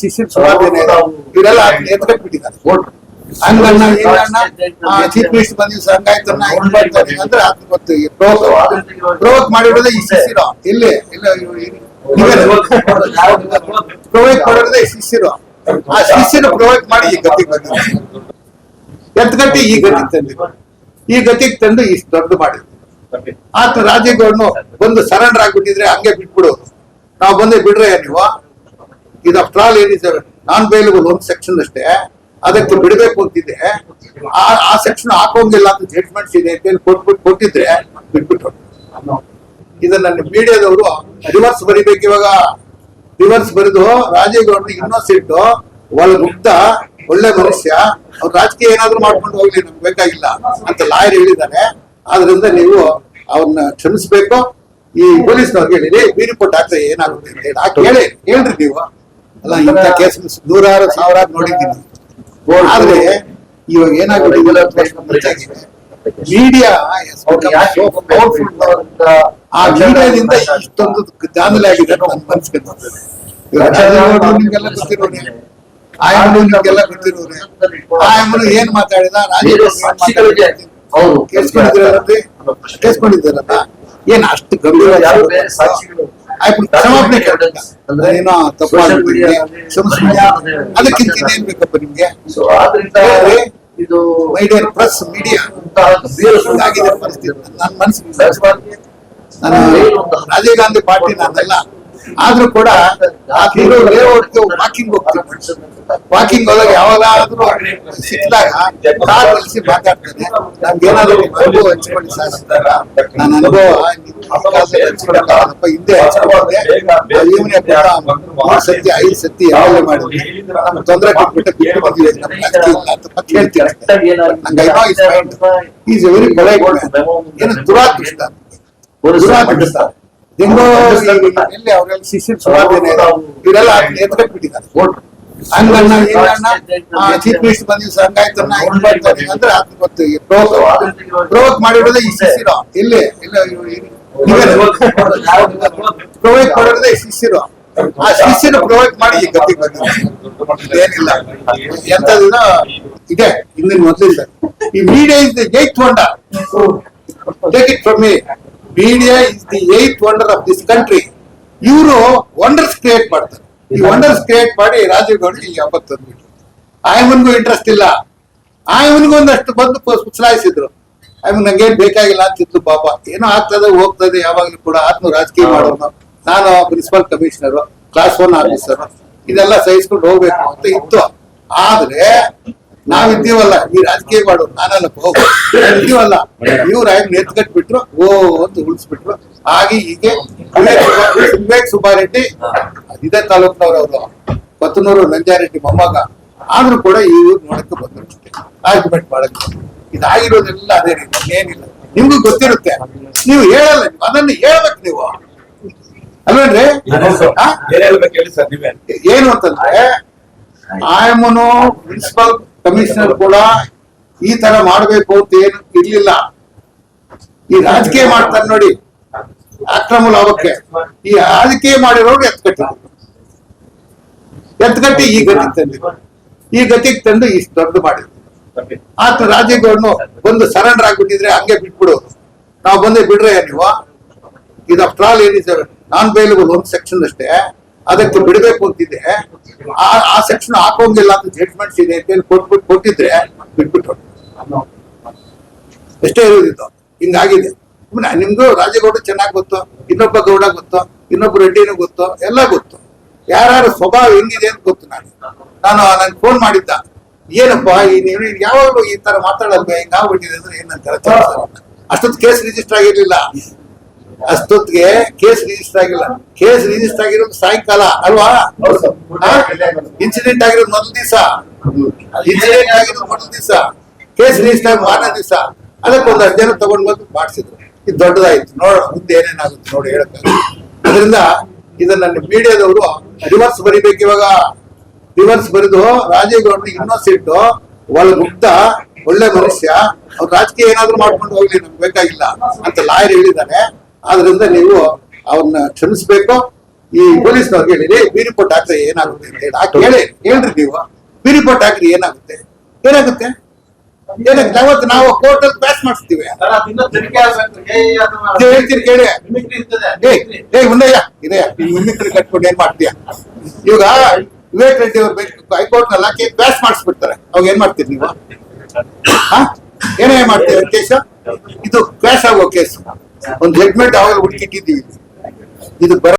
ಶಿಷ್ಯರು ಸುಮಾರು. ಇವರೆಲ್ಲ ಹಂಗಣ್ಣ ಹಿಂಗಣ್ಣ ಚೀಫ್ ಮಿನಿಸ್ಟರ್ ಬಂದಿದ್ದು ಸಂಗಾಯ್ತಣ್ಣ ಹಿಂಗ್ ಮಾಡ್ತಾರೆ ಅಂದ್ರೆ ಅದು ಗೊತ್ತು ಮಾಡಿರೋದೇ ಈ ಸಿಸಿರೋ ಇಲ್ಲಿ ಇಲ್ಲ ಪ್ರವೋಕ್ ಮಾಡಿರೋದೇ ಈ ಸಿಸಿರೋ ಆ ಸಿಸಿನ ಪ್ರೊವೈಡ್ ಮಾಡಿ ಈ ಗತಿಗೆ ಎತ್ ಎತ್ಕಟ್ಟಿ ಈ ಗತಿಗೆ ತಂದಿದ್ರು ಈ ಗತಿಗೆ ತಂದು ಇಷ್ಟು ದೊಡ್ಡ ಮಾಡಿದ್ರು. ಆತ ರಾಜೇಗೌಡನು ಬಂದು ಸರೆಂಡರ್ ಆಗ್ಬಿಟ್ಟಿದ್ರೆ ಹಂಗೆ ಬಿಟ್ಬಿಡೋದು. ನಾವು ಬಂದೆ ಬಿಡ್ರೆ ನೀವು. ಇದು ಅಫ್ಟರ್ ಆಲ್ ಏನಿದೆ ನಾನ್ ಬೇಲಬಲ್ ಒಂದು ಸೆಕ್ಷನ್ ಅಷ್ಟೇ. ಅದಕ್ಕೆ ಬಿಡಬೇಕು ಅಂತಿದೆ ಆ ಸೆಕ್ಷನ್ ಹಾಕೋಂಗಿಲ್ಲ ಅಂತ ಜಡ್ಜ್ಮೆಂಟ್ಸ್ ಇದೆ ಅಂತ ಹೇಳಿ ಕೊಟ್ಬಿಟ್ಟು ಕೊಟ್ಟಿದ್ರೆ ಬಿಟ್ಬಿಟ್ಟು ಇದನ್ನ ಮೀಡಿಯಾದವರು ರಿವರ್ಸ್ ಬರಿಬೇಕು ಇವಾಗ. ರಿವರ್ಸ್ ಬರೆದು ರಾಜೇಗೌಡನಿಗೆ ಇನ್ನೋಸೆಂಟ್ ಒಳ ಮುಕ್ತ ಒಳ್ಳೆ ಮನುಷ್ಯ. ಅವ್ರು ರಾಜಕೀಯ ಏನಾದ್ರು ಮಾಡ್ಕೊಂಡು ಹೋಗ್ಲಿ, ನಮ್ಗೆ ಬೇಕಾಗಿಲ್ಲ ಅಂತ ಲಾಯರ್ ಹೇಳಿದ್ದಾರೆ ಆದ್ರಿಂದ ನೀವು ಅವ್ರನ್ನ ಕ್ಷಮಿಸ್ಬೇಕು. ಈ ಪೊಲೀಸ್ನವ್ರಿಗೆ ಹೇಳಿ ಬಿ ರಿಪೋರ್ಟ್ ಏನಾಗುತ್ತೆ? ಅಂತ ಹೇಳಿ. ಹೇಳ್ರಿ ನೀವು. ಅಲ್ಲ ಇಂಥ ಕೇಸ್ ನೂರಾರು ಸಾವಿರಾರು ನೋಡಿದ್ದೀನಿ. ಆದ್ರೆ ಇವಾಗ ಏನಾಗ್ಬಿಟ್ಟಿದೆ ಮೀಡಿಯಾ ಆ ಮೀಡಿಯಾದಿಂದ ಇಷ್ಟೊಂದು ದಾಂಧಲೆ ಆಗಿದೆ ಅಂತ ನನ್ ಮನ್ಸಿಗೆ ಬಂದಿದೆ. ಇವಾಗ ರಾಜೇಗೌಡ್ರು ನಿಮ್ಗೆಲ್ಲ ಗೊತ್ತಿರೋನೆ ಆಯಮ್ಮನು ನಿಮ್ಗೆಲ್ಲ ಗೊತ್ತಿರೋರೆ ಆಯಮ್ಮನು ಏನ್ ಮಾತಾಡಿದ? ರಾಜಕೀಯ ಹೌದು. ಕೇಸ್ ಕೇಳಿಸ್ಕೊಂಡಿದ್ದೀರಲ್ಲ ಏನ್ ಅಷ್ಟು ಗಂಭೀರ ಯಾರು ಸಾಕ್ಷಿಗಳು? ಕ್ಷಮಾಪಣೆ ಅಂದ್ರೆ ಏನೋ. ಅದಕ್ಕಿಂತ ಏನ್ ಬೇಕಪ್ಪ ನಿಮ್ಗೆ? ಸೊ ಆದ್ರಿಂದ ಇದು ಪ್ರೆಸ್ ಮೀಡಿಯಾ ಆಗಿದೆ ಪರಿಸ್ಥಿತಿ. ನನ್ನ ಮನಸ್ಸಿಗೆ ಸಹಜವಾಗಿ ನಾನು ರಾಜೀವ್ ಗಾಂಧಿ ಪಾರ್ಟಿ ನಂದಲ್ಲ ಆದ್ರೂ ಕೂಡ ಆ ಹೀರೋ ಲೇಔಟ್ ವಾಕಿಂಗ್ ಹೋಗ್ತೀವಿ. ವಾಕಿಂಗ್ ಹೋದಾಗ ಯಾವಾಗಾದ್ರೂ ಸಿಕ್ಕಿದಾಗ ಕಾರ್ ನಿಲ್ಸಿ ಮಾತಾಡ್ತೇನೆ. ನಮ್ಗೆ ಏನಾದ್ರು ಅನುಭವ ಹಂಚ್ಕೊಳ್ಳಿ ಸರ್. ನನ್ನ ಅನುಭವ ಹಂಚ್ಕೊಳಕ್ಕಾಗಲ್ಲಪ್ಪ, ಹಿಂದೆ ಕೂಡ ಮೂರು ಸತಿ ಐದು ಸತಿ ಯಾವಾಗ ಮಾಡಿದ್ವಿ. ತೊಂದರೆ ಕೊಟ್ಬಿಟ್ಟು ಬಿಟ್ಟು ಬಂದಿದೆ. ನಮ್ಗೆ ಹೇಳ್ತೀನಿ. ನಂಗೆ ಈಸ್ ಎ ವೆರಿ ಪೊಲೈಟ್ ಏನು ದುರಾದೃಷ್ಟ ದುರಾದೃಷ್ಟ ಚೀಫ್ ಮಿನಿಸ್ಟರ್ ಸಂಘಾಯ್ತನ್ನ ಮಾಡ್ತಾರೆ ಅಂದ್ರೆ ಅದು ಗೊತ್ತು ಪ್ರವೋಕ್ ಮಾಡಿರೋದೇ ಈ ಶಿಶಿರೋ ಇಲ್ಲಿ ಇಲ್ಲ ಪ್ರವೋಕ್ ಮಾಡಿರೋದೇ ಈ ಶಿಶಿರೋ ಆ ಶಿಶಿರ ಪ್ರೊವೈಡ್ ಮಾಡಿ ಈ ಗತಿ ಬಂದಿದೆ ಏನಿಲ್ಲ. ಎಂತದಿನ ಇದೆ ಹಿಂದಿನ ಮೊದಲಿಂದ. ಈ media is the eighth wonder take it from me media is the eighth wonder of this country ಇವರು ವಂಡರ್ಸ್ ಕ್ರಿಯೇಟ್ ಮಾಡ್ತಾರೆ. ಈ ವಂಡರ್ಸ್ ಕ್ರಿಯೇಟ್ ಮಾಡಿ ರಾಜೀವ್ ಗೌಡ ಈ ಹಬ್ಬಕ್ಕೆ ತಂದ್ಬಿಟ್ರು ಆಯಮನ್ಗೂ ಇಂಟ್ರೆಸ್ಟ್ ಇಲ್ಲ. ಆಯಮನ್ಗೂ ಒಂದಷ್ಟು ಬಂದು ಪುಸಲಾಯಿಸಿದ್ರು. ಆಯಮನ್ ನಂಗೇನ್ ಬೇಕಾಗಿಲ್ಲ ಅಂತಿತ್ತು ಪಾಪ. ಏನೋ ಆಗ್ತದೆ ಹೋಗ್ತದೆ ಯಾವಾಗ್ಲೂ ಕೂಡ ಆತ್ಮ ರಾಜಕೀಯ ಮಾಡೋನು. ನಾನು principal commissioner class one officer ಇದೆಲ್ಲ ಸಹಿಸ್ಕೊಂಡು ಹೋಗ್ಬೇಕು ಅಂತ ಇತ್ತು. ಆದ್ರೆ ನಾವಿದ್ದೀವಲ್ಲ ಈ ರಾಜಕೀಯ ಮಾಡು ನಾನಲ್ಲ ಹೋಗು. ಇದ್ದೀವಲ್ಲ ಇವ್ರು ಆಯ್ತು ಎತ್ಕಟ್ಬಿಟ್ರು ಓ ಅಂತ ಉಳಿಸ್ಬಿಟ್ರು. ಹಾಗೆ ಹೀಗೆ ವಿವೇಕ್ ಸುಬ್ಬಾ- ವಿವೇಕ್ ಸುಬ್ಬಾರೆಡ್ಡಿ ಇದೇ ತಾಲೂಕ್ನವ್ರು ಅವರು ಕೊತ್ತನೂರು ನಂಜಾರೆಡ್ಡಿ ಮೊಮ್ಮಗ ಆದ್ರೂ ಕೂಡ ಇವ್ರು ನೋಡಕ್ಕೆ ಬಂದ್ರು ಆರ್ಗ್ಯುಮೆಂಟ್ ಮಾಡಕ್ಕೆ. ಇದಾಗಿರೋದೆಲ್ಲ ಅದೇ ರೀತಿ ಏನಿಲ್ಲ. ನಿಮ್ಗೂ ಗೊತ್ತಿರುತ್ತೆ. ನೀವು ಹೇಳಲ್ಲ ನೀವು ಅದನ್ನು ಹೇಳ್ಬೇಕು ನೀವು. ಅಲ್ವೇನ್ರಿ? ಆ? ಹೇಳ್ಬೇಕು ಹೇಳಿ ಸರ್ ನೀವೇ. ಏನು ಅಂತಂದ್ರೆ ಆಯಮ್ಮನು ಪ್ರಿನ್ಸಿಪಲ್ ಕಮಿಷನರ್ ಕೂಡ ಈ ತರ ಮಾಡಬೇಕು ಅಂತ ಏನು ಇರ್ಲಿಲ್ಲ. ಈ ರಾಜಕೀಯ ಮಾಡ್ತಾರೆ ನೋಡಿ ಅಕ್ರಮ ಲಾಭಕ್ಕೆ ಈ ರಾಜಕೀಯ ಮಾಡಿರೋರು ಎತ್ಕಟ್ಟಿದ್ರು ಎತ್ಕಟ್ಟಿ ಈ ಗತಿ ತಂದಿದ್ರು ಈ ಗತಿಗೆ ತಂದು ಇಷ್ಟು ದೊಡ್ಡ ಮಾಡಿದ್ರು. ಆತ ರಾಜ್ಯಗಳನ್ನು ಬಂದು ಸರೆಂಡರ್ ಆಗ್ಬಿಟ್ಟಿದ್ರೆ ಹಂಗೆ ಬಿಟ್ಬಿಡು. ನಾವು ಬಂದೆ ಬಿಡ್ರೆ ನೀವು. ಇದು ಆಫ್ಟರ್ ಆಲ್ ಏನಿದೆ? ನಾನ್ ಬೇಲಬಲ್ ಒಂದು ಸೆಕ್ಷನ್ ಅಷ್ಟೇ. ಅದಕ್ಕೆ ಬಿಡಬೇಕು ಅಂತಿದೆ ಆ ಆ ಸೆಕ್ಷನ್ ಹಾಕೋಂಗಿಲ್ಲ ಅಂತ ಜಡ್ಜ್ಮೆಂಟ್ಸ್ ಇದೆ ಅಂತ ಹೇಳಿ ಕೊಟ್ಬಿಟ್ಟು ಕೊಟ್ಟಿದ್ರೆ ಬಿಟ್ಬಿಟ್ಟು ಎಷ್ಟೇ ಇರೋದಿತ್ತು ಹಿಂಗಾಗಿದೆ. ನಿಮ್ಗೂ ರಾಜೇಗೌಡ ಚೆನ್ನಾಗಿ ಗೊತ್ತು? ಇನ್ನೊಬ್ಬ ಗೌಡ ಗೊತ್ತು? ಇನ್ನೊಬ್ಬ ರೆಡ್ಡಿನೂ ಗೊತ್ತು? ಎಲ್ಲ ಗೊತ್ತು. ಯಾರ್ಯಾರ ಸ್ವಭಾವ ಹೆಂಗಿದೆ ಅಂತ ಗೊತ್ತು ನಾನು ನಾನು ನನ್ಗೆ ಫೋನ್ ಮಾಡಿದ್ದ. ಏನಪ್ಪ ಈ ನೀವು ಯಾವಾಗಲೂ ಈ ತರ ಮಾತಾಡಲ್ವೇ ಹಿಂಗಾಗ್ಬಿಟ್ಟಿದೆ ಅಂದ್ರೆ ಏನಂತ ಅಷ್ಟೊಂದು ಕೇಸ್ ರಿಜಿಸ್ಟರ್ ಆಗಿರ್ಲಿಲ್ಲ. ಅಷ್ಟೊತ್ತಿಗೆ ಕೇಸ್ ರಿಜಿಸ್ಟರ್ ಆಗಿಲ್ಲ. ಕೇಸ್ ರಿಜಿಸ್ಟರ್ ಆಗಿರೋದು ಸಾಯಂಕಾಲ ಅಲ್ವಾ? ಇನ್ಸಿಡೆಂಟ್ ಆಗಿರೋದು ಮೊದಲ ದಿವಸ. ಇನ್ಸಿಡೆಂಟ್ ಆಗಿರೋದು ಮೊದಲ ದಿವಸ. ಕೇಸ್ ರಿಜಿಸ್ಟರ್ ಆಗಿ ಮಾರನೇ ದಿವಸ. ಅದಕ್ಕೆ ಒಂದು ಅರ್ಜಿನ ತಗೊಂಡು ಬಂದು ಮಾಡಿಸಿದ್ರು. ಇದು ದೊಡ್ಡದಾಯ್ತು. ನೋಡ ಮುಂದೆ ಏನೇನಾಗುತ್ತೆ ನೋಡಿ ಹೇಳಕ್ ಅದರಿಂದ ಇದನ್ನ ಮೀಡಿಯಾದವರು ರಿವರ್ಸ್ ಬರಿಬೇಕು ಇವಾಗ. ರಿವರ್ಸ್ ಬರೆದು ರಾಜೇಗೌಡನಿಗೆ ಸಿಟ್ಟು ಒಳ್ಳೆ ಗುಪ್ತ ಒಳ್ಳೆ ಮನುಷ್ಯ ಅವ್ರು ರಾಜಕೀಯ ಏನಾದ್ರು ಮಾಡ್ಕೊಂಡು ಹೋಗ್ಲಿ ನಮ್ಗೆ ಬೇಕಾಗಿಲ್ಲ ಅಂತ ಲಾಯರ್ ಹೇಳಿದ್ದಾರೆ. ಆದ್ರಿಂದ ನೀವು ಅವ್ರನ್ನ ಕ್ಷಮಿಸ್ಬೇಕು. ಈ ಪೊಲೀಸ್ನವ್ರಿಗೆ ಹೇಳಿ ಬಿ ರಿಪೋರ್ಟ್ ಹಾಕ್ರೆ ಏನಾಗುತ್ತೆ? ಅಂತ ಹೇಳಿ. ಹಾಕಿ ಹೇಳಿ ಹೇಳ್ರಿ ನೀವು. ಬಿ ರಿಪೋರ್ಟ್ ಹಾಕ್ರಿ ಏನಾಗುತ್ತೆ? ಏನಾಗುತ್ತೆ? ಏನಾಗುತ್ತೆ? ಅವತ್ತು ನಾವು ಕೋರ್ಟ್ ಅಲ್ಲಿ ಪಾಸ್ ಮಾಡಿಸ್ತೀವಿ. ಹೇಳ್ತೀರಿ ಆಗ್ಬೇಕು. ಏ, ಅದನ್ನ- ಇದು ಹೇಳ್ತೀನಿ ಕೇಳಿ ಮಿಮಿಕ್ರಿ ಇದೆಯಾ ಕಟ್ಕೊಂಡು ಏನ್ ಮಾಡ್ತೀಯ? ಇವಾಗ ವಿವೇಕ್ ರೆಡ್ಡಿ ಅವ್ರು ಹೈಕೋರ್ಟ್ನಲ್ಲಿ ಹಾಕಿ ಪಾಸ್ ಮಾಡಿಸ್ಬಿಡ್ತಾರೆ. ಅವಾಗ ಏನ್ ಮಾಡ್ತೀರಿ ನೀವು? ಹಾ ಏನೇ ಮಾಡ್ತೀರಿ ಕೇಸ ಇದು ಕ್ರಾಶ್ ಆಗೋ ಕೇಸ್. ಒಂದು ಹೆಲ್ಮೆಟ್ ಆವಾಗ ಹುಡುಕಿಟ್ಟಿದ್ದೀವಿ ಇದು ಬರ